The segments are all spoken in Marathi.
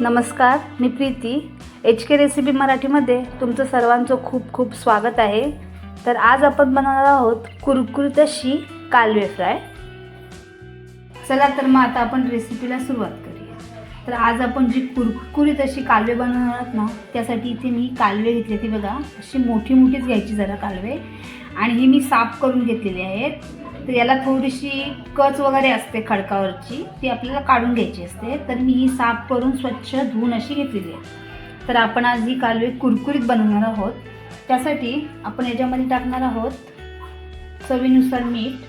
नमस्कार मी प्रीती. एच के रेसिपी मराठीमध्ये तुमचं सर्वांचं खूप खूप स्वागत आहे. तर आज आपण बनवणार आहोत कुरकुरीत अशी कालवे फ्राय. चला तर मग आता आपण रेसिपीला सुरुवात करूया. तर आज आपण जी कुरकुरीत अशी कालवे बनवणार आहोत ना त्यासाठी इथे मी कालवे घेतले. ती बघा अशी मोठी मोठीच घ्यायची जरा कालवे. आणि ही मी साफ करून घेतलेली आहेत. तर याला थोडीशी कच वगैरे असते खडकावरची ती आपल्याला काढून घ्यायची असते. तर मी ही साफ करून स्वच्छ धुवून अशी घेतलेली आहे. तर आपण आज ही कालवे कुरकुरीत बनवणार आहोत. त्यासाठी आपण याच्यामध्ये टाकणार आहोत चवीनुसार मीठ.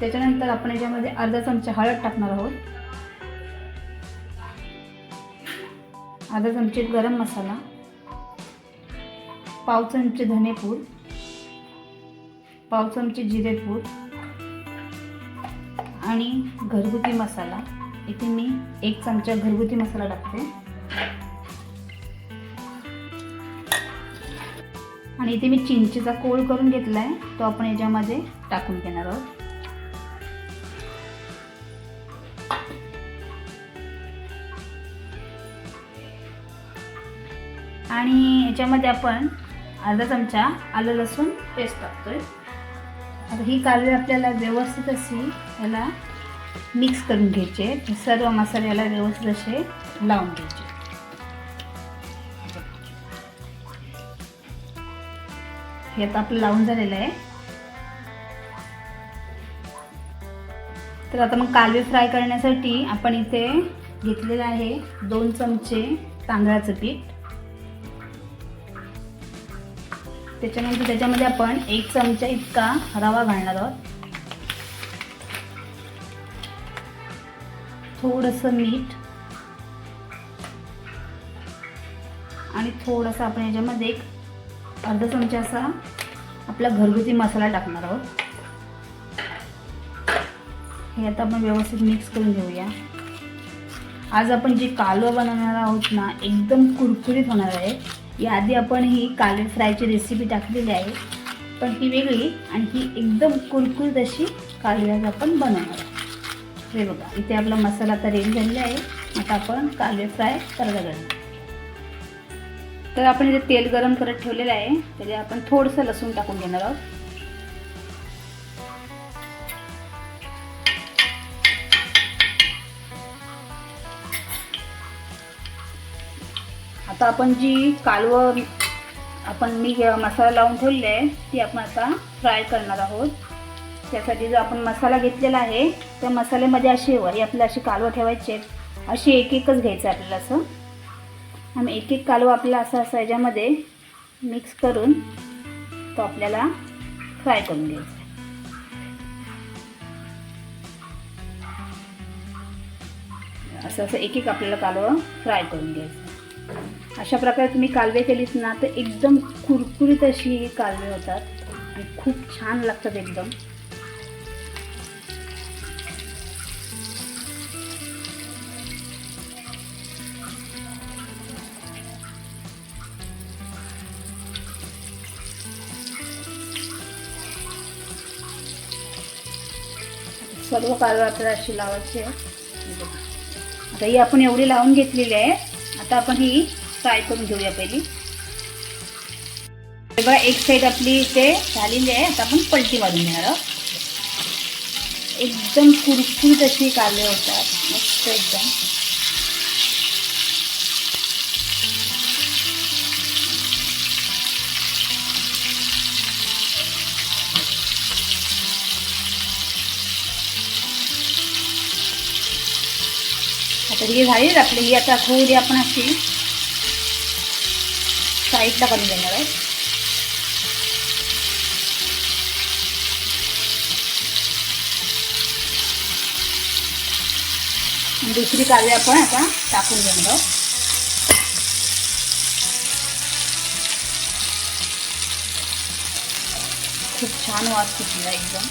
त्याच्यानंतर आपण याच्यामध्ये अर्धा चमचा हळद टाकणार आहोत. अर्धा चमचे गरम मसाला. पाव चमचे धनेपूड. पाव चमचे जिरेपूड आणि घरगुती मसाला. इथे मी एक चमचा घरगुती मसाला टाकते. आणि इथे मी चिंचेचा कोळ करून घेतला आहे तो आपण याच्यामध्ये टाकून घेणार आहोत. आणि याच्यामध्ये आपण अर्धा चमचा आलं लसूण पेस्ट टाकतोय. आता ही कालवे आपल्याला व्यवस्थित अशी याला मिक्स करून घ्यायचे. सर्व मसाले याला व्यवस्थित असे लावून घ्यायचे. हे आता आपलं लावून झालेलं आहे. तर आता मग कालवे फ्राय करण्यासाठी आपण इथे घेतलेलं आहे दोन चमचे तांदळाचं पीठ. त्याच्यानंतर त्याच्यामध्ये आपण एक चमचा इतका रवा घालणार आहोत. थोडंसं मीठ. आणि थोडंसं आपण याच्यामध्ये एक अर्धा चमचा असा आपला घरगुती मसाला टाकणार आहोत. हे आता आपण व्यवस्थित मिक्स करून घेऊया. आज आपण जे कालवं बनवणार आहोत ना एकदम कुरकुरीत होणार आहे. याआधी आपण ही कालवे फ्रायची रेसिपी टाकलेली आहे. पण ती वेगळी आणि ही एकदम कुरकुरीत अशी कालवे आज आपण बनवणार हे बघा इथे आपला मसाला आता रेडी झालेला आहे. आता आपण कालवे फ्राय करायला लागणार तर आपण इथे तेल गरम करत ठेवलेलं आहे. त्याच्यात आपण थोडंसं लसूण टाकून घेणार आहोत. आता आपण जी कालवं आपण मी मसाला लावून ठेवले आहे ती आपण आता फ्राय करणार आहोत. त्यासाठी जो आपण मसाला घेतलेला आहे त्या मसाल्यामध्ये अशी हे आपल्याला अशी कालवं ठेवायची आहेत. अशी एक एकच घ्यायचं आपल्याला असं. आणि एक एक कालवं आपल्याला असं असं याच्यामध्ये मिक्स करून तो आपल्याला फ्राय करून घ्यायचा असं असं एक एक आपल्याला कालवं फ्राय करून घ्यायचं अशा प्रकारे तुम्ही कालवे केलीत ना तर एकदम कुरकुरीत अशी ही कालवे होतात. आणि खूप छान लागतात एकदम. सर्व कालवा आपल्याला अशी लावायची आहे. आता ही आपण एवढी लावून घेतलेली आहे. आता आपण ही फ्राय करून घेऊया पहिली. बघा एक साईड आपली इथे झालेली आहे. आता आपण पलटी मारून घेणार आहोत. एकदम कुरकुरीत अशी काले होतात. मस्त एकदम. आता ही झाली आपली ही आता थोडी आपण अशी साईडला करून देणार आहे. दुसरी काळजी आपण आता टाकून घेणार आहोत. खूप छान वास सुटला एकदम.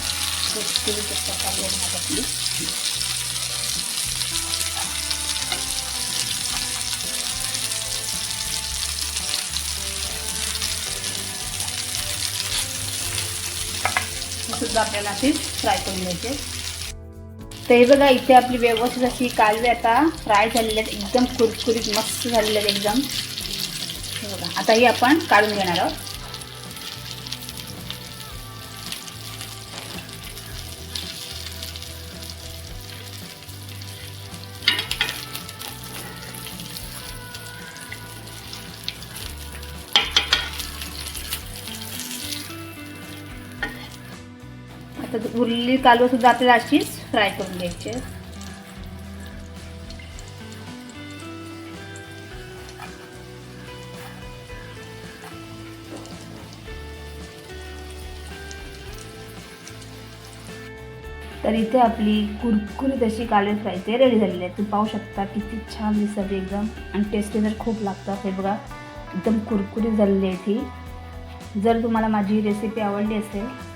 सुद्धा आपल्याला अशीच फ्राय करून घ्यायचे तर हे बघा इथे आपली व्यवस्थित अशी कालवे आता फ्राय झालेले आहेत. एकदम कुरकुरीत मस्त झालेले आहेत एकदम. बघा आता ही आपण काढून घेणार आहोत. तर उरलेली कालवं सुद्धा आपल्याला अशीच फ्राय करून घ्यायची आहे. तर इथे आपली कुरकुरीत अशी कालवे फ्राय ते रेडी झालेली आहे तुम्ही पाहू शकता किती छान दिसतात एकदम. आणि टेस्टी तर खूप लागतात. हे बघा एकदम कुरकुरीत झालेली आहे ती. जर तुम्हाला माझी रेसिपी आवडली असेल